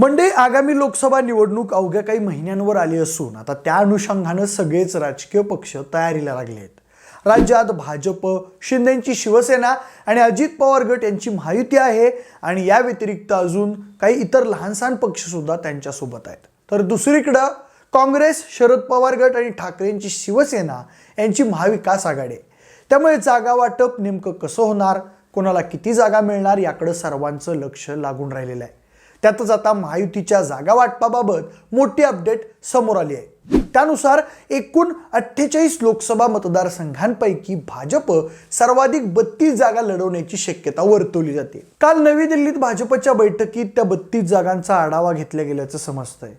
Monday आगामी लोकसभा निवडणूक अवघ्या काही महिन्यांवर आली असून आता त्या अनुषंगानं सगळेच राजकीय पक्ष तयारीला लागले आहेत. राज्यात भाजप शिंदेची शिवसेना आणि अजित पवार गट यांची महायुती आहे आणि या व्यतिरिक्त अजून काही इतर लहानसहान पक्ष सुद्धा त्यांच्यासोबत आहेत. तर दुसरीकडं काँग्रेस शरद पवार गट आणि ठाकरेंची शिवसेना यांची महाविकास आघाडी. त्यामुळे जागा वाटप नेमकं कसं होणार? कोणाला किती जागा मिळणार? याकडं सर्वांचं लक्ष लागून राहिलेलं आहे. त्यातच आता महायुतीच्या जागा वाटपाबाबत मोठी अपडेट समोर आली आहे. त्यानुसार एकूण अठ्ठेचाळीस लोकसभा मतदारसंघांपैकी भाजप सर्वाधिक बत्तीस जागा लढवण्याची शक्यता वर्तवली जाते. काल नवी दिल्लीत भाजपच्या बैठकीत त्या बत्तीस जागांचा आढावा घेतल्या गेल्याचं समजतंय.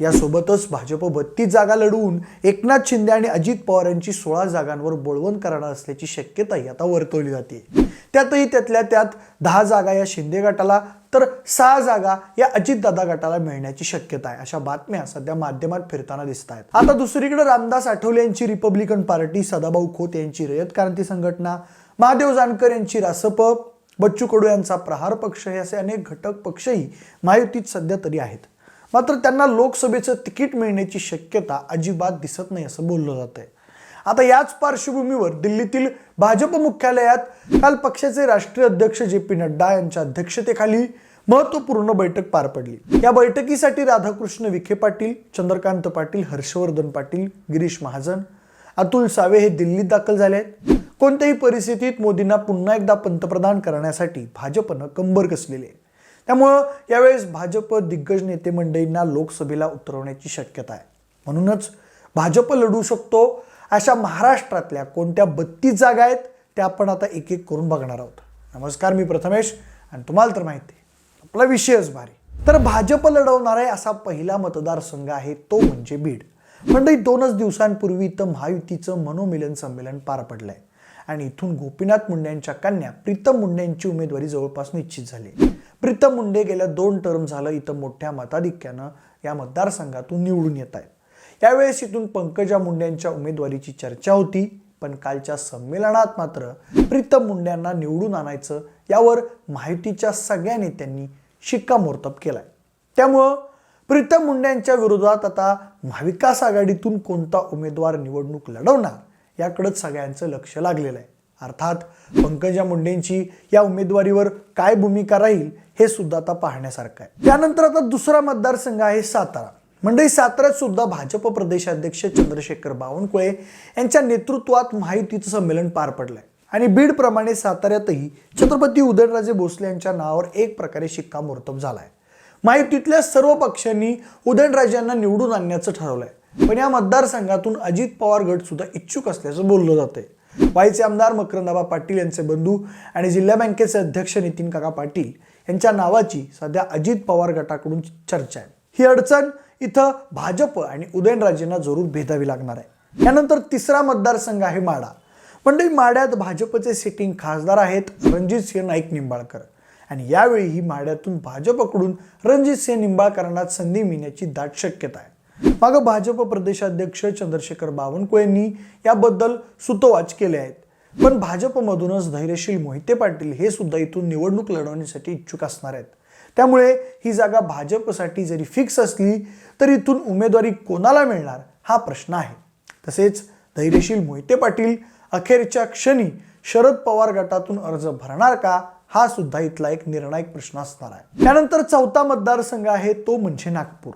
यासोबतच भाजप बत्तीस जागा लढवून एकनाथ शिंदे आणि अजित पवार यांची सोळा जागांवर बोळवण करणार असल्याची शक्यताही आता वर्तवली जाते. त्यातही त्यातल्या त्यात दहा जागा या शिंदे गटाला तर सहा जागा या अजितदादा गटाला मिळण्याची शक्यता आहे. अशा बातम्या सध्या माध्यमात फिरताना दिसत आहेत आता दुसरीकडे रामदास आठवले यांची रिपब्लिकन पार्टी सदाभाऊ खोत यांची रयत क्रांती संघटना महादेव जानकर यांची रासप बच्चू कडू यांचा प्रहार पक्ष हे असे अनेक घटक पक्षही महायुतीत सध्या तरी आहेत. मात्र त्यांना लोकसभेचं तिकीट मिळण्याची शक्यता अजिबात दिसत नाही असं बोललं जात आहे आता याच पार्श्वभूमीवर दिल्लीतील भाजप मुख्यालयात काल पक्षाचे राष्ट्रीय अध्यक्ष जे पी नड्डा यांच्या अध्यक्षतेखाली महत्त्वपूर्ण बैठक पार पडली. या बैठकीसाठी राधाकृष्ण विखे पाटील चंद्रकांत पाटील हर्षवर्धन पाटील गिरीश महाजन अतुल सावे हे दिल्लीत दाखल झाले आहेत. कोणत्याही परिस्थितीत मोदींना पुन्हा एकदा पंतप्रधान करण्यासाठी भाजपनं कंबर कसलेली आहे. त्यामुळं यावेळेस भाजप दिग्गज नेते मंडळींना लोकसभेला उतरवण्याची शक्यता आहे. म्हणूनच भाजप लढू शकतो अशा महाराष्ट्रातल्या कोणत्या बत्तीस जागा आहेत त्या आपण आता एक एक करून बघणार आहोत. नमस्कार मी प्रथमेश आणि तुम्हाला तर माहिती आहे आपला विषयच भारी. तर भाजप लढवणार आहे असा पहिला मतदारसंघ आहे तो म्हणजे बीड. मंडळी दोनच दिवसांपूर्वी इथं महायुतीचं मनोमिलन संमेलन पार पडलं आहे आणि इथून गोपीनाथ मुंडे यांच्या कन्या प्रीतम मुंडे यांची उमेदवारी जवळपास निश्चित झाली. प्रीतम मुंडे गेल्या दोन टर्म झालं इथं मोठ्या मताधिक्यानं या मतदारसंघातून निवडून येत आहेत. यावेळेस इथून पंकजा मुंडे यांच्या उमेदवारीची चर्चा होती पण कालच्या संमेलनात मात्र प्रीतम मुंडे यांना निवडून आणायचं यावर माहितीच्या सगळ्या नेत्यांनी शिक्कामोर्तब केलाय. त्यामुळं प्रीतम मुंडे यांच्या विरोधात आता महाविकास आघाडीतून कोणता उमेदवार निवडणूक लढवणार याकडंच सगळ्यांचं लक्ष लागलेलं आहे. अर्थात पंकजा मुंडेंची या उमेदवारीवर काय भूमिका राहील हे सुद्धा आता पाहण्यासारखं आहे. त्यानंतर आता दुसरा मतदारसंघ आहे सातारा. मंडळी साताऱ्यात सुद्धा भाजप प्रदेशाध्यक्ष चंद्रशेखर बावनकुळे यांच्या नेतृत्वात माहितीचं संमेलन पार पडलंय. आणि बीडप्रमाणे साताऱ्यातही छत्रपती उदयनराजे भोसले यांच्या नावावर एक प्रकारे शिक्कामोर्तब झालाय. माहितीतल्या सर्व पक्षांनी उदयनराजे यांना निवडून आणण्याचं ठरवलंय. पण या मतदारसंघातून अजित पवार गट सुद्धा इच्छुक असल्याचं बोललं जातंय. वाईचे आमदार मकरंदाबा पाटील यांचे बंधू आणि जिल्हा बँकेचे अध्यक्ष नितीन काका पाटील यांच्या नावाची सध्या अजित पवार गटाकडून चर्चा आहे. ही अडचण इथं भाजप आणि उदयनराजेंना जरूर भेदावी लागणार आहे. यानंतर तिसरा मतदारसंघ आहे माडा. मंडळी माड्यात भाजपचे सिटिंग खासदार आहेत रणजित सिंह नाईक निंबाळकर. आणि यावेळी ही माड्यातून भाजपकडून रणजित सिंह निंबाळकरांना संधी मिळण्याची दाट शक्यता आहे. मागं भाजप प्रदेशाध्यक्ष चंद्रशेखर बावनकुळे यांनी याबद्दल सुतोवाच केले आहेत. पण भाजपमधूनच धैर्यशील मोहिते पाटील हे सुद्धा इथून निवडणूक लढवण्यासाठी इच्छुक असणार आहेत. त्यामुळे ही जागा भाजपसाठी जरी फिक्स असली तर इथून उमेदवारी कोणाला मिळणार हा प्रश्न आहे. तसेच धैर्यशील मोहिते पाटील अखेरच्या क्षणी शरद पवार गटातून अर्ज भरणार का हा सुद्धा इथला एक निर्णायक प्रश्न असणार आहे. त्यानंतर चौथा मतदारसंघ आहे तो म्हणजे नागपूर.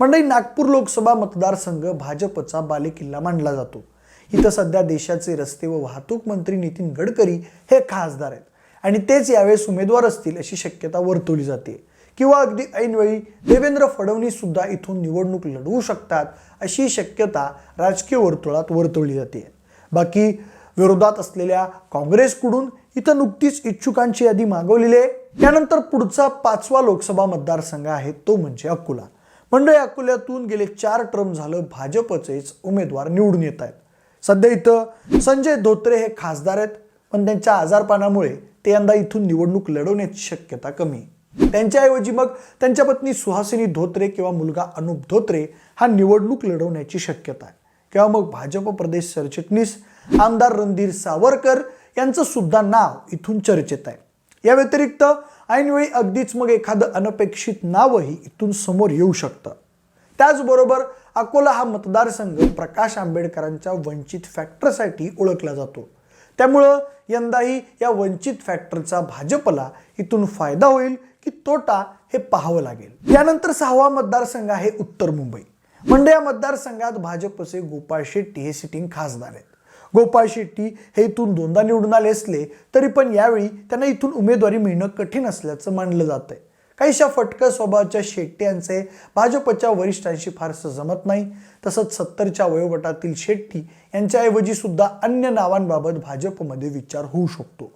मंडळी नागपूर लोकसभा मतदारसंघ भाजपचा बालेकिल्ला मानला जातो. इथं सध्या देशाचे रस्ते व वाहतूक मंत्री नितीन गडकरी हे खासदार आहेत. आणि तेच यावेळेस उमेदवार असतील अशी शक्यता वर्तवली जाते. किंवा अगदी ऐनवेळी देवेंद्र फडणवीस सुद्धा इथून निवडणूक लढवू शकतात अशी शक्यता राजकीय वर्तुळात वर्तवली जाते. बाकी विरोधात असलेल्या काँग्रेसकडून इथं नुकतीच इच्छुकांची यादी मागवलेली आहे. त्यानंतर पुढचा पाचवा लोकसभा मतदारसंघ आहे तो म्हणजे अकोला. मंडळी अकोल्यातून गेले चार टर्म झालं भाजपचेच उमेदवार निवडून येत आहेत. सध्या इथं संजय धोत्रे हे खासदार आहेत पण त्यांच्या आजारपणामुळे ते यंदा इथून निवडणूक लढवण्याची शक्यता कमी. त्यांच्याऐवजी मग त्यांच्या पत्नी सुहासिनी धोत्रे किंवा मुलगा अनुप धोत्रे हा निवडणूक लढवण्याची शक्यता आहे. किंवा मग भाजप प्रदेश सरचिटणीस आमदार रणधीर सावरकर यांचं सुद्धा नाव इथून चर्चेत आहे. या व्यतिरिक्त ऐनवेळी अगदीच मग एखादं अनपेक्षित नावही इथून समोर येऊ शकतं. त्याचबरोबर अकोला हा मतदारसंघ प्रकाश आंबेडकरांच्या वंचित फॅक्टरसाठी ओळखला जातो. त्यामुळं यंदाही या वंचित फॅक्टरचा भाजपला इथून फायदा होईल की तोटा हे पाहावं लागेल. यानंतर सहावा मतदारसंघ आहे उत्तर मुंबई. म्हणजे या मतदारसंघात भाजपचे गोपाळ शेट्टी हे सिटिंग खासदार आहेत. गोपाळ शेट्टी हे इथून दोनदा निवडून आले असले तरी पण यावेळी त्यांना इथून उमेदवारी मिळणं कठीण असल्याचं मानलं जात आहे काहीशा फटक स्वभावाच्या शेट्टी यांचे भाजपच्या वरिष्ठांशी फारसं जमत नाही. तसंच सत्तरच्या वयोगटातील शेट्टी यांच्याऐवजी सुद्धा अन्य नावांबाबत भाजपमध्ये विचार होऊ शकतो.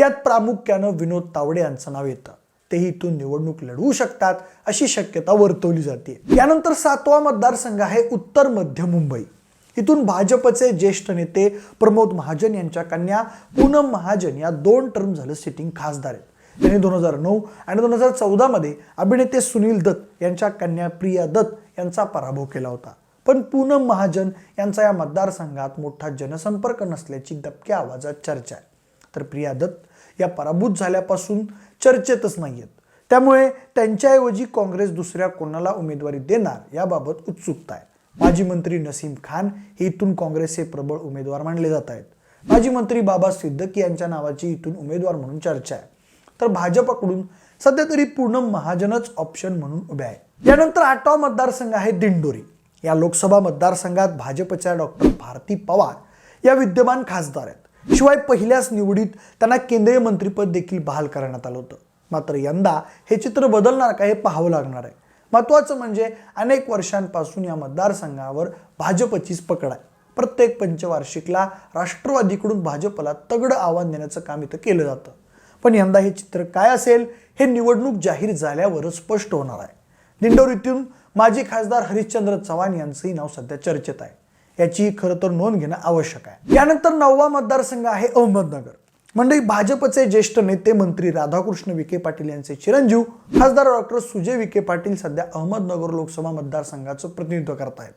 यात प्रामुख्यानं विनोद तावडे यांचं नाव येतं. तेही इथून निवडणूक लढवू शकतात अशी शक्यता वर्तवली जाते. यानंतर सातवा मतदारसंघ आहे उत्तर मध्य मुंबई. इथून भाजपचे ज्येष्ठ नेते प्रमोद महाजन यांच्या कन्या पूनम महाजन या दोन टर्म झालं सिटिंग खासदार आहेत. त्यांनी दोन हजार नऊ आणि दोन हजार चौदामध्ये अभिनेते सुनील दत्त यांच्या कन्या प्रिया दत्त यांचा पराभव केला होता. पण पूनम महाजन यांचा या मतदारसंघात मोठा जनसंपर्क नसल्याची दबक्या आवाजात चर्चा आहे. तर प्रिया दत्त या पराभूत झाल्यापासून चर्चेतच नाही आहेत त्यामुळे त्यांच्याऐवजी काँग्रेस दुसऱ्या कोणाला उमेदवारी देणार याबाबत उत्सुकता आहे. माजी मंत्री नसीम खान हे इथून काँग्रेसचे प्रबळ उमेदवार मानले जात आहेत. माजी मंत्री बाबा सिद्दकी यांच्या नावाची इथून उमेदवार म्हणून चर्चा आहे. तर भाजपकडून सध्या तरी पूर्ण महाजनच ऑप्शन म्हणून उभे आहे. यानंतर आठवा मतदारसंघ आहे दिंडोरी. या लोकसभा मतदारसंघात भाजपच्या डॉक्टर भारती पवार या विद्यमान खासदार आहेत. शिवाय पहिल्याच निवडीत त्यांना केंद्रीय मंत्रीपद देखील बहाल करण्यात आलं होतं. मात्र यंदा हे चित्र बदलणार का हे पाहावं लागणार आहे. महत्त्वाचं म्हणजे अनेक वर्षांपासून या मतदारसंघावर भाजपचीच पकड आहे. प्रत्येक पंचवार्षिकला राष्ट्रवादीकडून भाजपला तगडं आव्हान देण्याचं काम इथं केलं जातं. पण यंदा हे चित्र काय असेल? हे निवडणूक जाहीर झाल्यावरच स्पष्ट होणार आहे. दिंडोरीतून माजी खासदार हरिश्चंद्र चव्हाण यांचंही नाव सध्या चर्चेत आहे. याची खरं तर नोंद घेणं आवश्यक आहे. यानंतर नववा मतदारसंघ आहे अहमदनगर. मंडळी भाजपचे ज्येष्ठ नेते मंत्री राधाकृष्ण विखे पाटील यांचे चिरंजीव खासदार डॉक्टर सुजय विखे पाटील सध्या अहमदनगर लोकसभा मतदारसंघाचं प्रतिनिधित्व करत आहेत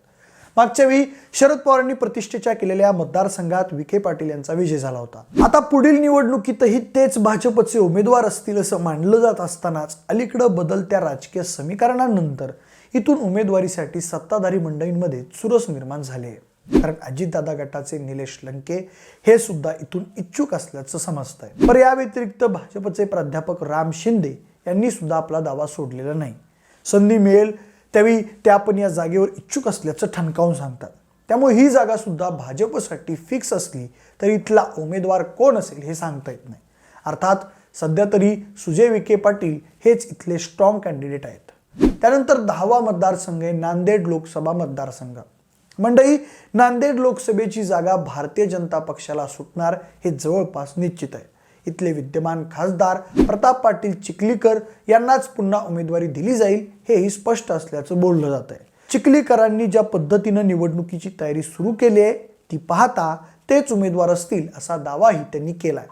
मागच्या वेळी शरद पवारांनी प्रतिष्ठेच्या केलेल्या मतदारसंघात विखे पाटील यांचा विजय झाला होता. आता पुढील निवडणुकीतही तेच भाजपचे उमेदवार असतील असं मानलं जात असतानाच अलीकडं बदलत्या राजकीय समीकरणानंतर इथून उमेदवारीसाठी सत्ताधारी मंडळींमध्ये चुरस निर्माण झाले आहे. कारण अजितदादा गटाचे निलेश लंके हे सुद्धा इथून इच्छुक असल्याचं समजतंय. पर या व्यतिरिक्त भाजपचे प्राध्यापक राम शिंदे यांनी सुद्धा आपला दावा सोडलेला नाही. संधी मिळेल त्यावेळी ते आपण या जागेवर इच्छुक असल्याचं ठणकावून सांगतात. त्यामुळे ही जागा सुद्धा भाजपसाठी फिक्स असली तरी इथला उमेदवार कोण असेल हे सांगता येत नाही. अर्थात सध्या तरी सुजय विखे पाटील हेच इथले स्ट्रॉंग कॅन्डिडेट आहेत. त्यानंतर दहावा मतदारसंघ आहे नांदेड लोकसभा मतदारसंघ. मंडळी नांदेड लोकसभेची जागा भारतीय जनता पक्षाला सुटणार हे जवळपास निश्चित आहे. इथले विद्यमान खासदार प्रताप पाटील चिखलीकर यांनाच पुन्हा उमेदवारी दिली जाईल हेही स्पष्ट असल्याचं बोललं जात आहे चिखलीकरांनी ज्या पद्धतीनं निवडणुकीची तयारी सुरू केली आहे ती पाहता तेच उमेदवार असतील असा दावाही त्यांनी केलाय.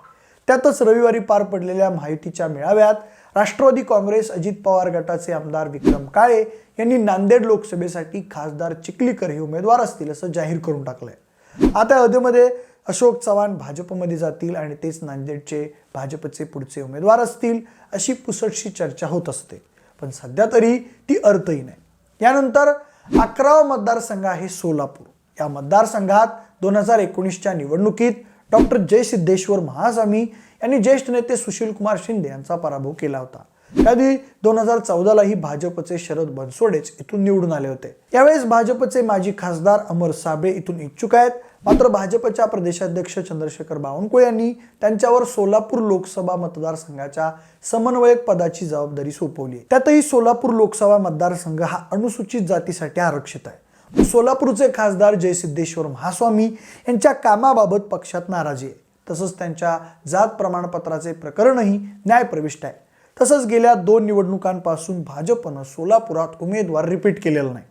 त्यातच रविवारी पार पडलेल्या माहितीच्या मेळाव्यात राष्ट्रवादी काँग्रेस अजित पवार गटाचे आमदार विक्रम काळे यांनी नांदेड लोकसभेसाठी खासदार चिखलीकर हे उमेदवार असतील असं जाहीर करून टाकलंय. आता अधेमध्ये अशोक चव्हाण भाजपमध्ये जातील आणि तेच नांदेडचे भाजपचे पुढचे उमेदवार असतील अशी पुसटशी चर्चा होत असते. पण सध्या तरी ती अर्थहीन आहे. यानंतर अकरावा मतदारसंघ आहे सोलापूर. या मतदारसंघात दोन हजार एकोणीसच्या निवडणुकीत डॉक्टर जयसिद्धेश्वर महास्वामी यांनी ज्येष्ठ नेते सुशील कुमार शिंदे यांचा पराभव केला होता. त्याआधी दोन हजार चौदालाही भाजपचे शरद बनसोडेच इथून निवडून आले होते. यावेळेस भाजपचे माजी खासदार अमर साबळे इथून इच्छुक आहेत. मात्र भाजपच्या प्रदेशाध्यक्ष चंद्रशेखर बावनकुळे यांनी त्यांच्यावर सोलापूर लोकसभा मतदारसंघाच्या समन्वयक पदाची जबाबदारी सोपवली त्यातही सोलापूर लोकसभा मतदारसंघ हा अनुसूचित जातीसाठी आरक्षित आहे. सोलापूरचे खासदार जयसिद्धेश्वर महास्वामी यांच्या कामाबाबत पक्षात नाराजी आहे. तसंच त्यांच्या जात प्रमाणपत्राचे प्रकरणही न्यायप्रविष्ट आहे. तसंच गेल्या दोन निवडणुकांपासून भाजपनं सोलापुरात उमेदवार रिपीट केलेला नाही.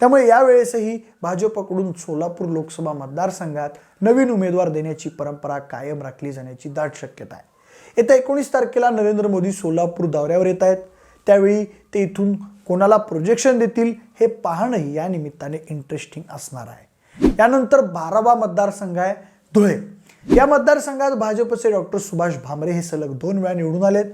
त्यामुळे यावेळेसही भाजपकडून सोलापूर लोकसभा मतदारसंघात नवीन उमेदवार देण्याची परंपरा कायम राखली जाण्याची दाट शक्यता आहे. येत्या एकोणीस तारखेला नरेंद्र मोदी सोलापूर दौऱ्यावर येत आहेत. त्यावेळी ते इथून कोणाला प्रोजेक्शन देतील हे पाहणंही या निमित्ताने इंटरेस्टिंग असणार आहे. यानंतर बारावा मतदारसंघ आहे धुळे. या मतदारसंघात भाजपचे डॉक्टर सुभाष भामरे हे सलग दोन वेळा निवडून आलेत.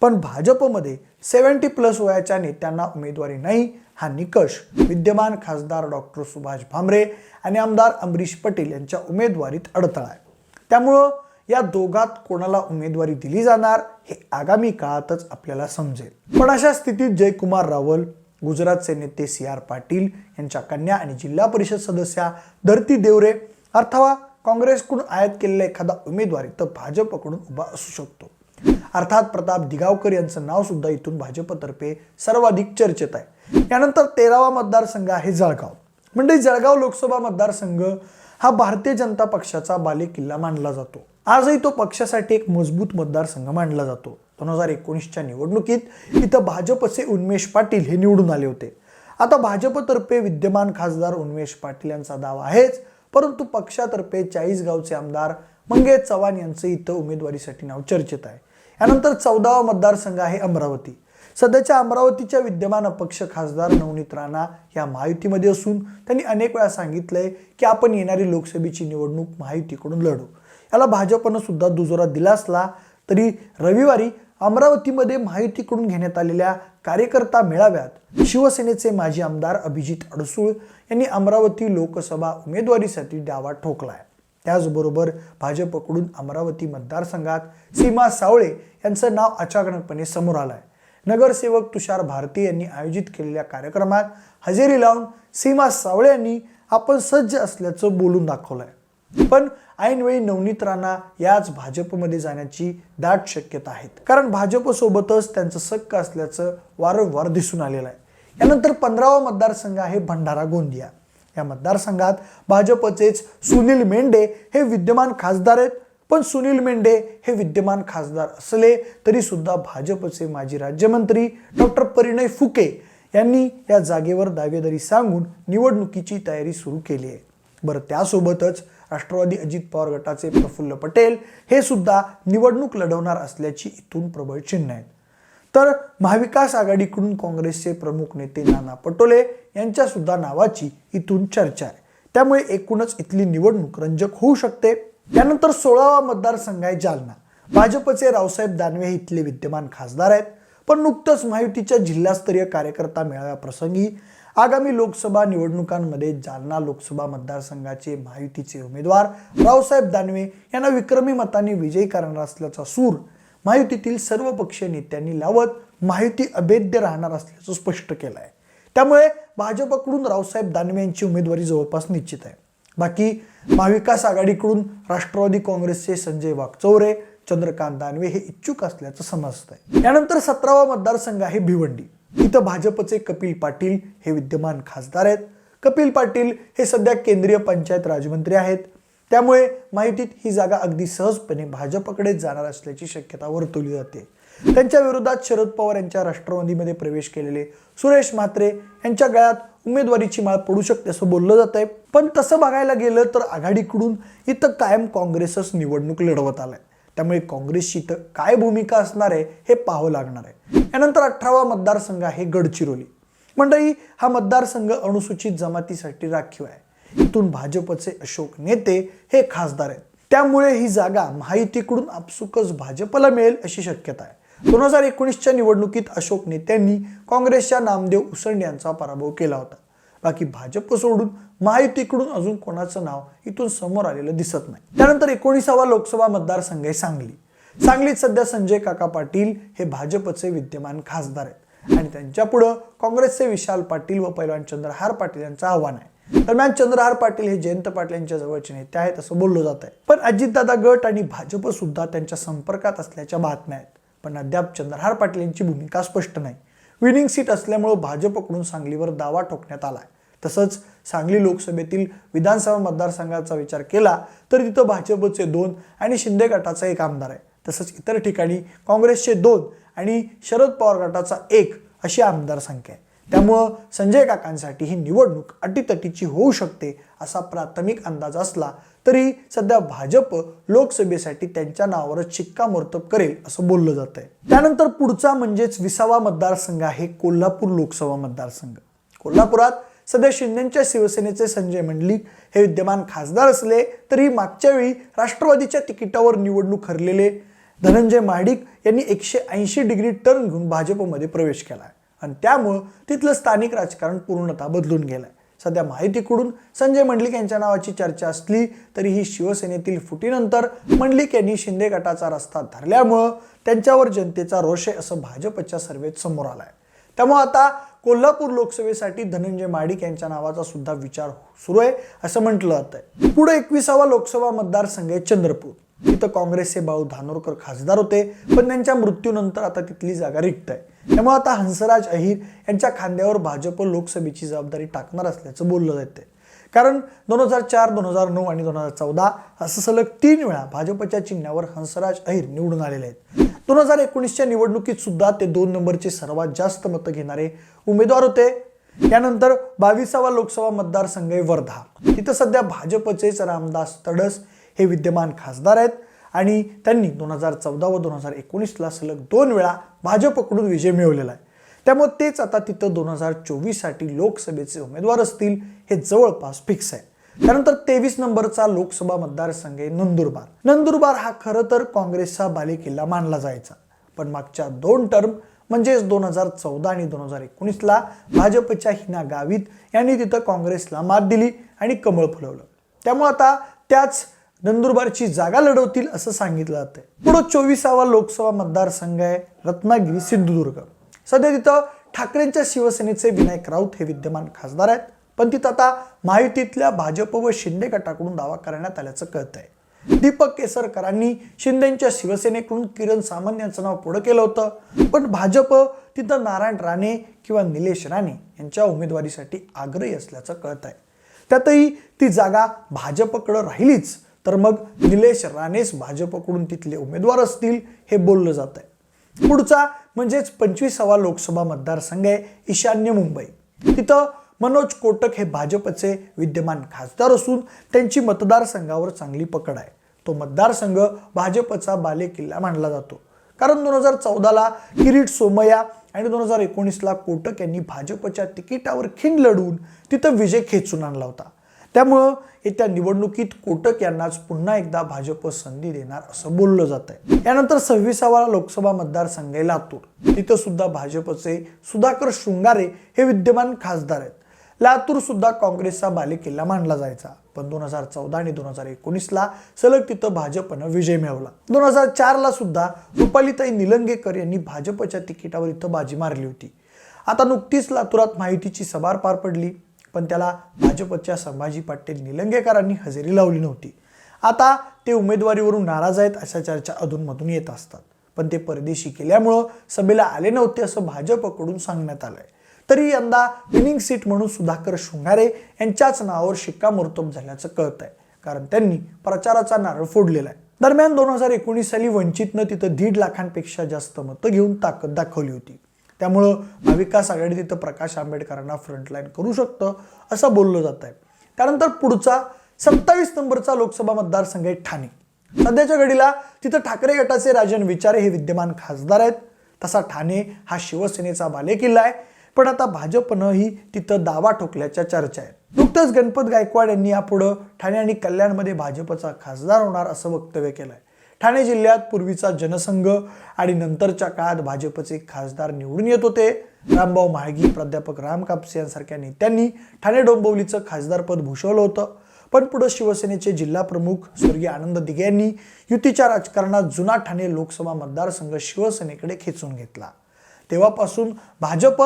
पण भाजपमध्ये सेव्हन्टी प्लस वयाच्या नेत्यांना उमेदवारी नाही हा निकष विद्यमान खासदार डॉक्टर सुभाष भामरे आणि आमदार अमरीश पटेल यांच्या उमेदवारीत अडथळा आहे. त्यामुळं या दोघात कोणाला उमेदवारी दिली जाणार हे आगामी काळातच आपल्याला समजेल. पण अशा स्थितीत जयकुमार रावल गुजरातचे नेते सी आर पाटील यांच्या कन्या आणि जिल्हा परिषद सदस्या धरती देवरे अर्थवा काँग्रेसकडून आयात केलेला एखादा उमेदवारी तर भाजपकडून उभा असू शकतो. अर्थात प्रताप दिगावकर यांचं नाव सुद्धा इथून भाजपतर्फे सर्वाधिक चर्चेत आहे. यानंतर तेरावा मतदारसंघ आहे जळगाव. म्हणजे जळगाव लोकसभा मतदारसंघ हा भारतीय जनता पक्षाचा बालेकिल्ला मानला जातो. आजही तो पक्षासाठी एक मजबूत मतदारसंघ मानला जातो. दोन हजार एकोणीसच्या निवडणुकीत इथं भाजपचे उन्मेष पाटील हे निवडून आले होते. आता भाजपतर्फे विद्यमान खासदार उन्मेष पाटील यांचा दावा आहेच परंतु पक्षातर्फे चाळीस गावचे आमदार मंगेश चव्हाण यांचं इथं उमेदवारीसाठी नाव चर्चेत आहे. यानंतर चौदावा मतदारसंघ आहे अमरावती. सध्याच्या अमरावतीच्या विद्यमान अपक्ष खासदार नवनीत राणा या महायुतीमध्ये असून त्यांनी अनेक वेळा सांगितलंय की आपण येणारी लोकसभेची निवडणूक महायुतीकडून लढू. याला भाजपनं सुद्धा दुजोरा दिला असला तरी रविवारी अमरावतीमध्ये माहितीकडून घेण्यात आलेल्या कार्यकर्ता मेळाव्यात शिवसेनेचे माजी आमदार अभिजित अडसूळ यांनी अमरावती लोकसभा उमेदवारीसाठी दावा ठोकलाय. त्याचबरोबर भाजपकडून अमरावती मतदारसंघात सीमा सावळे यांचं नाव अचानकपणे समोर आलंय. नगरसेवक तुषार भारती यांनी आयोजित केलेल्या कार्यक्रमात हजेरी लावून सीमा सावळे यांनी आपण सज्ज असल्याचं बोलून दाखवलंय. पण ऐनवेळी नवनीत राणा याच भाजपमध्ये जाण्याची दाट शक्यता आहेत. कारण भाजपसोबतच त्यांचं सक्क असल्याचं वारंवार दिसून आलेलं आहे. यानंतर पंधरावा मतदारसंघ आहे भंडारा गोंदिया. या मतदारसंघात भाजपचेच सुनील मेंढे हे विद्यमान खासदार आहेत. पण सुनील मेंढे हे विद्यमान खासदार असले तरी सुद्धा भाजपचे माजी राज्यमंत्री डॉक्टर परिणय फुके यांनी या जागेवर दावेदारी सांगून निवडणुकीची तयारी सुरू केली आहे. बरं त्यासोबतच राष्ट्रवादी अजित पवार गटाचे प्रफुल्ल पटेल हे सुद्धा निवडणूक लढवणार असल्याची इथून प्रबळ चिन्ह आहेत. तर महाविकास आघाडीकडून काँग्रेसचे प्रमुख नेते नाना पटोले यांच्या सुद्धा नावाची इथून चर्चा आहे. त्यामुळे एकूणच इथली निवडणूक रंजक होऊ शकते. त्यानंतर सोळावा मतदारसंघ आहे जालना. भाजपचे रावसाहेब दानवे हे इथले विद्यमान खासदार आहेत. पण नुकतंच महायुतीच्या जिल्हास्तरीय कार्यकर्ता मेळाव्याप्रसंगी आगामी लोकसभा निवडणुकांमध्ये जालना लोकसभा मतदारसंघाचे महायुतीचे उमेदवार रावसाहेब दानवे यांना विक्रमी मताने विजयी करणार असल्याचा सूर महायुतीतील सर्व पक्षीय नेत्यांनी लावत माहिती अभेद्य राहणार असल्याचं स्पष्ट केलं आहे त्यामुळे भाजपकडून रावसाहेब दानवे यांची उमेदवारी जवळपास निश्चित आहे. बाकी महाविकास आघाडीकडून राष्ट्रवादी काँग्रेसचे संजय वाघचौरे चंद्रकांत दानवे हे इच्छुक असल्याचं समजतंय. यानंतर सतरावा मतदारसंघ आहे भिवंडी. इथं भाजपचे कपिल पाटील हे विद्यमान खासदार आहेत. कपिल पाटील हे सध्या केंद्रीय पंचायत राजमंत्री आहेत. त्यामुळे माहितीत ही जागा अगदी सहजपणे भाजपकडे जाणार असल्याची शक्यता वर्तवली जाते. त्यांच्या विरोधात शरद पवार यांच्या राष्ट्रवादीमध्ये प्रवेश केलेले सुरेश म्हात्रे यांच्या गळ्यात उमेदवारीची माळ पडू शकते असं बोललं जात आहे पण तसं बघायला गेलं तर आघाडीकडून इथं कायम काँग्रेसच निवडणूक लढवत आलाय. त्यामुळे काँग्रेसची इथं काय भूमिका असणार आहे हे पाहावं लागणार आहे. यानंतर अठरावा मतदारसंघ आहे गडचिरोली. मंडळी हा मतदारसंघ अनुसूचित जमातीसाठी राखीव आहे. इथून भाजपचे अशोक नेते हे खासदार आहेत. त्यामुळे ही जागा महायुतीकडून आपसुकच भाजपला मिळेल अशी शक्यता आहे. दोन हजार एकोणीसच्या निवडणुकीत अशोक नेत्यांनी काँग्रेसच्या नामदेव उसंड यांचा पराभव केला होता. बाकी भाजप सोडून महायुतीकडून अजून कोणाचं नाव इथून समोर आलेलं दिसत नाही. त्यानंतर एकोणीसावा लोकसभा मतदारसंघ आहे सांगली. सांगलीत सध्या संजय काका पाटील हे भाजपचे विद्यमान खासदार आहेत. आणि त्यांच्या पुढं काँग्रेसचे विशाल पाटील व पैलवान चंद्रहार पाटील यांचं आव्हान आहे. दरम्यान चंद्रहार पाटील हे जयंत पाटील यांच्या जवळचे नेते आहेत असं बोललं जात आहे. पण अजितदादा गट आणि भाजप सुद्धा त्यांच्या संपर्कात असल्याच्या बातम्या आहेत. पण अद्याप चंद्रहार पाटील यांची भूमिका स्पष्ट नाही. विनिंग सीट असल्यामुळं भाजपकडून सांगलीवर दावा ठोकण्यात आलाय. तसंच सांगली लोकसभेतील विधानसभा मतदारसंघाचा विचार केला तर तिथं भाजपचे दोन आणि शिंदे गटाचा एक आमदार आहे. तसंच इतर ठिकाणी काँग्रेसचे दोन आणि शरद पवार गटाचा एक अशी आमदार संख्या आहे. त्यामुळं संजय काकांसाठी ही निवडणूक अटीतटीची होऊ शकते असा प्राथमिक अंदाज असला तरी सध्या भाजप लोकसभेसाठी त्यांच्या नावावरच शिक्कामोर्तब करेल असं बोललं जात आहे त्यानंतर पुढचा म्हणजेच विसावा मतदारसंघ आहे कोल्हापूर लोकसभा मतदारसंघ. कोल्हापुरात सध्या शिंदेच्या शिवसेनेचे संजय मंडलिक हे विद्यमान खासदार असले तरी मागच्या वेळी राष्ट्रवादीच्या तिकिटावर निवडणूक हरलेले धनंजय महाडिक यांनी एकशे ऐंशी डिग्री टर्न घेऊन भाजपमध्ये प्रवेश केला आहे आणि त्यामुळं तिथलं स्थानिक राजकारण पूर्णतः बदलून गेलं आहे सध्या माहितीकडून संजय मंडलिक यांच्या नावाची चर्चा असली तरी ही शिवसेनेतील फुटीनंतर मंडलिक यांनी शिंदे गटाचा रस्ता धरल्यामुळं त्यांच्यावर जनतेचा रोष आहे असं भाजपच्या सर्वेत समोर आलाय. त्यामुळे आता कोल्हापूर लोकसभेसाठी धनंजय माडिक यांच्या नावाचा सुद्धा विचार सुरू आहे असं म्हटलं जातंय. पुढे एकविसावा लोकसभा मतदारसंघ आहे चंद्रपूर. तिथं काँग्रेसचे भाऊ धानोरकर खासदार होते पण त्यांच्या मृत्यूनंतर आता तिथली जागा रिक्त आहे. त्यामुळे आता हंसराज अहिर यांच्या खांद्यावर भाजप लोकसभेची जबाबदारी टाकणार असल्याचं बोललं जाते कारण दोन हजार चार दोन हजार नऊ आणि दोन हजार चौदा असं सलग तीन वेळा भाजपच्या चिन्हावर हंसराज अहिर निवडून आलेले आहेत. दोन हजार एकोणीसच्या निवडणुकीत सुद्धा ते दोन नंबरचे सर्वात जास्त मतं घेणारे उमेदवार होते. यानंतर बावीसावा लोकसभा मतदारसंघ आहे वर्धा. तिथं सध्या भाजपचेच रामदास तडस हे विद्यमान खासदार आहेत आणि त्यांनी दोन हजार चौदा व दोन हजार एकोणीसला सलग दोन वेळा भाजपकडून विजय मिळवलेला आहे. त्यामुळे तेच आता तिथं दोन हजार चोवीससाठी लोकसभेचे उमेदवार असतील हे जवळपास फिक्स आहे. त्यानंतर तेवीस नंबरचा लोकसभा मतदारसंघ आहे नंदुरबार. नंदुरबार हा खरं तर काँग्रेसचा बालेकिल्ला मानला जायचा. पण मागच्या दोन टर्म म्हणजेच दोन हजार चौदा आणि दोन हजार एकोणीसला भाजपच्या हिना गावित यांनी तिथं काँग्रेसला मात दिली आणि कमळ फुलवलं. त्यामुळे आता त्याच नंदुरबारची जागा लढवतील असं सांगितलं जातंय. पुढं चोवीसावा लोकसभा मतदारसंघ आहे रत्नागिरी सिंधुदुर्ग सध्या तिथं ठाकरेंच्या शिवसेनेचे विनायक राऊत हे विद्यमान खासदार आहेत. पण तिथं आता माहितीतल्या भाजप व शिंदे गटाकडून दावा करण्यात आल्याचं कळत आहे दीपक केसरकरांनी शिंदेच्या शिवसेनेकडून किरण सामंत यांचं नाव पुढं केलं होतं. पण भाजप तिथं नारायण राणे किंवा निलेश राणे यांच्या उमेदवारीसाठी आग्रही असल्याचं कळत आहे त्यातही ती जागा भाजपकडं राहिलीच तर मग निलेश राणेच भाजपकडून तिथले उमेदवार असतील हे बोललं जात आहे पुढचा म्हणजेच पंचवीसावा लोकसभा मतदारसंघ आहे ईशान्य मुंबई. तिथं मनोज कोटक हे भाजपचे विद्यमान खासदार असून त्यांची मतदारसंघावर चांगली पकड आहे. तो मतदारसंघ भाजपचा बालेकिल्ला मानला जातो. कारण दोन हजार चौदाला किरीट सोमय्या आणि दोन हजार एकोणीसला कोटक यांनी भाजपच्या तिकिटावर खिंड लढवून तिथं विजय खेचून आणला होता. त्यामुळं येत्या निवडणुकीत कोटक यांनाच पुन्हा एकदा भाजप संधी देणार असं बोललं जात आहे. यानंतर सव्वीसावा लोकसभा मतदारसंघ लातूर. तिथं सुद्धा भाजपचे सुधाकर शृंगारे हे विद्यमान खासदार आहेत. लातूर सुद्धा काँग्रेसचा बालेकिल्ला मानला जायचा. पण दोन हजार चौदा आणि दोन हजार एकोणीसला सलग तिथं भाजपनं विजय मिळवला. दोन हजार चारला सुद्धा रुपालीताई निलंगेकर यांनी भाजपच्या तिकिटावर इथं बाजी मारली होती. आता नुकतीच लातूरात माहितीची सभार पार पडली पण त्याला भाजपच्या संभाजी पाटील निलंगेकरांनी हजेरी लावली नव्हती. आता ते उमेदवारीवरून नाराज आहेत अशा चर्चा अधूनमधून येत असतात. पण ते परदेशी केल्यामुळं सभेला आले नव्हते असं भाजपकडून सांगण्यात आलंय. तरी यंदा विनिंग सीट म्हणून सुधाकर शृंगारे यांच्याच नावावर शिक्कामोर्तब झाल्याचं कळत आहे कारण त्यांनी प्रचाराचा नारळ फोडलेला आहे. दरम्यान दोन हजार एकोणीस साली वंचितनं तिथं दीड लाखांपेक्षा जास्त मतं घेऊन ताकद दाखवली होती. त्यामुळं महाविकास आघाडी तिथं प्रकाश आंबेडकरांना फ्रंटलाईन करू शकतं असं बोललं जात आहे त्यानंतर पुढचा सत्तावीस नंबरचा लोकसभा मतदारसंघ आहे ठाणे. सध्याच्या घडीला तिथं ठाकरे गटाचे राजन विचारे हे विद्यमान खासदार आहेत. तसा ठाणे हा शिवसेनेचा बालेकिल्ला आहे. पण आता भाजपनंही तिथं दावा ठोकल्याच्या चर्चा आहेत. नुकतंच गणपत गायकवाड यांनी यापुढं ठाणे आणि कल्याणमध्ये भाजपचा खासदार होणार असं वक्तव्य केलं आहे ठाणे जिल्ह्यात पूर्वीचा जनसंघ आणि नंतरच्या काळात भाजपचे खासदार निवडून येत होते. रामभाऊ म्हाळगी प्राध्यापक राम कापसे यांसारख्या नेत्यांनी ठाणे डोंबिवलीचं खासदारपद भूषवलं होतं. पण पुढे शिवसेनेचे जिल्हा प्रमुख स्वर्गीय आनंद दिघे यांनी युतीच्या राजकारणात जुना ठाणे लोकसभा मतदारसंघ शिवसेनेकडे खेचून घेतला. तेव्हापासून भाजप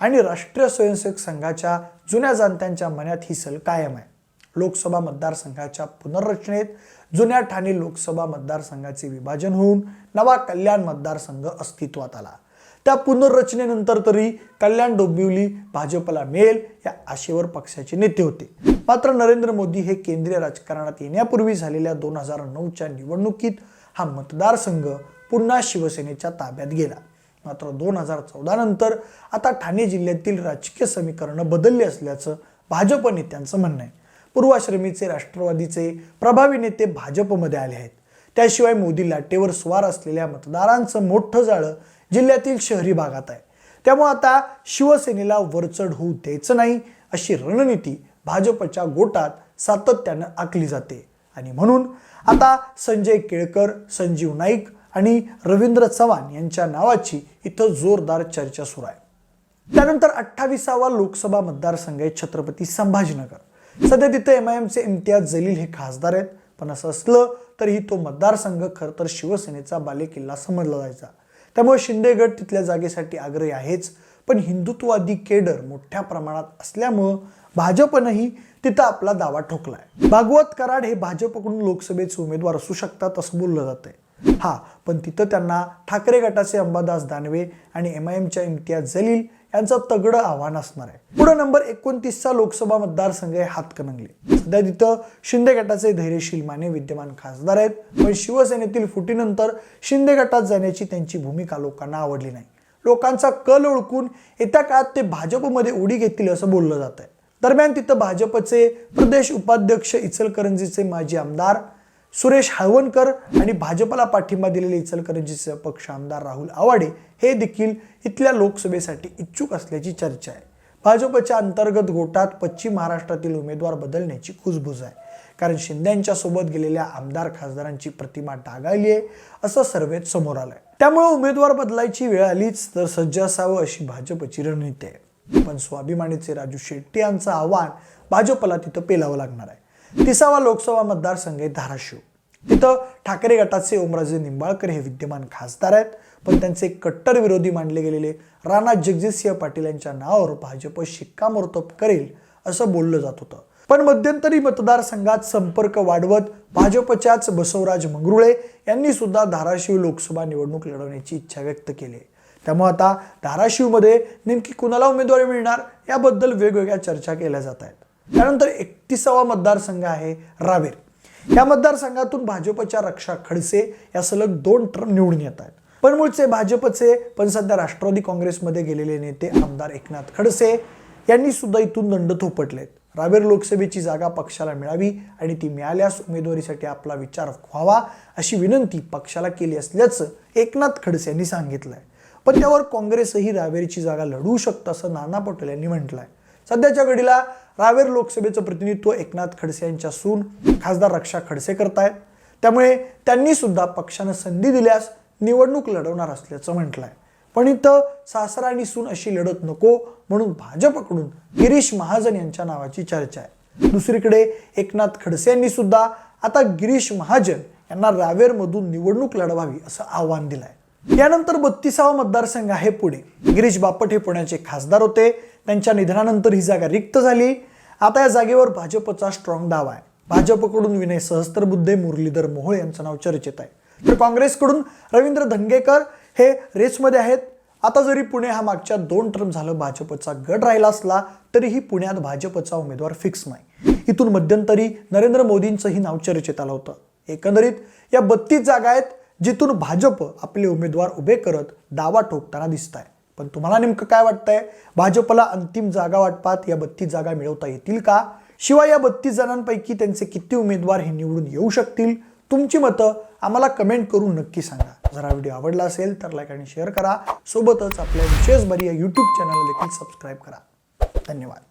आणि राष्ट्रीय स्वयंसेवक संघाच्या जुन्या जाणत्यांच्या मनात ही सल कायम आहे. लोकसभा मतदारसंघाच्या पुनर्रचनेत जुन्या ठाणे लोकसभा मतदारसंघाचे विभाजन होऊन नवा कल्याण मतदारसंघ अस्तित्वात आला. त्या पुनर्रचनेनंतर तरी कल्याण डोंबिवली भाजपला मिळेल या आशेवर पक्षाचे नेते होते. मात्र नरेंद्र मोदी हे केंद्रीय राजकारणात येण्यापूर्वी झालेल्या दोन हजार नऊच्या निवडणुकीत हा मतदारसंघ पुन्हा शिवसेनेच्या ताब्यात गेला. मात्र दोन हजार चौदा नंतर आता ठाणे जिल्ह्यातील राजकीय समीकरणं बदलली असल्याचं भाजप नेत्यांचं म्हणणं आहे. पूर्वाश्रमीचे राष्ट्रवादीचे प्रभावी नेते भाजपमध्ये आले आहेत. त्याशिवाय मोदी लाटेवर स्वार असलेल्या मतदारांचं मोठं जाळं जिल्ह्यातील शहरी भागात आहे. त्यामुळे आता शिवसेनेला वरचढ होऊ द्यायचं नाही अशी रणनीती भाजपच्या गोटात सातत्यानं आखली जाते. आणि म्हणून आता संजय केळकर संजीव नाईक आणि रवींद्र चव्हाण यांच्या नावाची इथं जोरदार चर्चा सुरू आहे. त्यानंतर अठ्ठावीसावा लोकसभा मतदारसंघ आहे छत्रपती संभाजीनगर. सध्या तिथे एम आय एमचे इम्तियाज जलील हे खासदार आहेत. पण असं असलं तरीही तो मतदारसंघ खरं तर शिवसेनेचा बालेकिल्ला समजला जायचा. त्यामुळे शिंदेगड तिथल्या जागेसाठी आग्रही आहेच. पण हिंदुत्ववादी केडर मोठ्या प्रमाणात असल्यामुळं भाजपनंही तिथं आपला दावा ठोकलाय. भागवत कराड हे भाजपकडून लोकसभेचे उमेदवार असू शकतात असं बोललं जातंय. हा पण तिथं त्यांना ठाकरे गटाचे अंबादास दानवे आणि एम आय एमच्या इम्तियाज जलील यांचं तगडं आव्हान असणार आहे. पुढे नंबर एकोणतीसचा लोकसभा मतदारसंघ आहे हातकणंगले. सध्या तिथं शिंदे गटाचे धैर्यशील माने विद्यमान खासदार आहेत पण शिवसेनेतील फुटीनंतर शिंदे गटात जाण्याची त्यांची भूमिका लोकांना आवडली नाही. लोकांचा कल ओळखून येत्या काळात ते भाजपमध्ये उडी घेतील असं बोललं जात आहे दरम्यान तिथं भाजपचे प्रदेश उपाध्यक्ष इचलकरंजीचे माजी आमदार सुरेश हळवणकर आणि भाजपला पाठिंबा दिलेले इचलकरंजीचे पक्ष आमदार राहुल आवाडे हे देखील इथल्या लोकसभेसाठी इच्छुक असल्याची चर्चा आहे. भाजपच्या अंतर्गत गोटात पश्चिम महाराष्ट्रातील उमेदवार बदलण्याची कुजबुज आहे. कारण शिंद्यांच्या सोबत गेलेल्या आमदार खासदारांची प्रतिमा डागाळली आहे असं सर्वेत समोर आलंय. त्यामुळे उमेदवार बदलायची वेळ आलीच तर सज्ज असावं अशी भाजपची रणनीती आहे. पण स्वाभिमानीचे राजू शेट्टी यांचं आव्हान भाजपला तिथं पेलावं लागणार आहे. तिसावा लोकसभा मतदारसंघ आहे धाराशिव. तिथं ठाकरे गटाचे ओमराजे निंबाळकर हे विद्यमान खासदार आहेत. पण त्यांचे कट्टर विरोधी मानले गेलेले राणा जगजितसिंह पाटील यांच्या नावावर भाजप शिक्कामोर्तब करेल असं बोललं जात होतं. पण मध्यंतरी मतदारसंघात संपर्क वाढवत भाजपच्याच बसवराज मंगरुळे यांनी सुद्धा धाराशिव लोकसभा निवडणूक लढवण्याची इच्छा व्यक्त केली. त्यामुळे आता धाराशिवमध्ये नेमकी कुणाला उमेदवारी मिळणार याबद्दल वेगवेगळ्या चर्चा केल्या जात आहेत. त्यानंतर एकतीसावा मतदारसंघ आहे रावेर. या मतदारसंघातून भाजपच्या रक्षा खडसे या सलग दोन टर्म निवडून येत आहेत. पण मूळचे भाजपचे पण सध्या राष्ट्रवादी काँग्रेसमध्ये गेलेले नेते आमदार एकनाथ खडसे यांनी सुद्धा इथून दंड थोपटलेत. रावेर लोकसभेची जागा पक्षाला मिळावी आणि ती मिळाल्यास उमेदवारीसाठी आपला विचार व्हावा अशी विनंती पक्षाला केली असल्याचं एकनाथ खडसे यांनी सांगितलंय. पण त्यावर काँग्रेसही रावेरची जागा लढवू शकतं असं नाना पटोले यांनी म्हटलंय. सध्याच्या घडीला रावेर लोकसभेचं प्रतिनिधित्व एकनाथ खडसे यांच्या सून खासदार रक्षा खडसे करतायत. त्यामुळे त्यांनी सुद्धा पक्षानं संधी दिल्यास निवडणूक लढवणार असल्याचं म्हटलंय. पण इथं सासरा आणि सून अशी लढत नको म्हणून भाजपकडून गिरीश महाजन यांच्या नावाची चर्चा आहे. दुसरीकडे एकनाथ खडसे यांनी सुद्धा आता गिरीश महाजन यांना रावेरमधून निवडणूक लढवावी असं आव्हान दिलंय. यानंतर बत्तीसावा मतदारसंघ आहे पुणे गिरीश बापट हे पुण्याचे खासदार होते. त्यांच्या निधनानंतर ही जागा रिक्त झाली. आता या जागेवर भाजपचा स्ट्रॉंग दावा आहे. भाजपकडून विनय सहस्त्रबुद्धे मुरलीधर मोहोळ यांचं नाव चर्चेत आहे. तर काँग्रेसकडून रवींद्र धंगेकर हे रेसमध्ये आहेत. आता जरी पुणे हा मागच्या दोन टर्म झालं भाजपचा गड राहिला असला तरीही पुण्यात भाजपचा उमेदवार फिक्स नाही. इथून मध्यंतरी नरेंद्र मोदींचंही नाव चर्चेत आलं होतं. एकंदरीत या बत्तीस जागा आहेत जिथून भाजप आपले उमेदवार उभे करत दावा ठोकताना दिसत आहे. पण तुम्हाला नेमकं काय वाटतंय? भाजपला अंतिम जागा वाटपात या बत्तीस जागा मिळवता येतील का? शिवाय या बत्तीस जणांपैकी त्यांचे किती उमेदवार हे निवडून येऊ शकतील? तुमची मतं आम्हाला कमेंट करून नक्की सांगा. जर हा व्हिडिओ आवडला असेल तर लाईक आणि शेअर करा. सोबतच आपल्या विशेष बरी या यूट्यूब चॅनलला देखील सबस्क्राईब करा. धन्यवाद.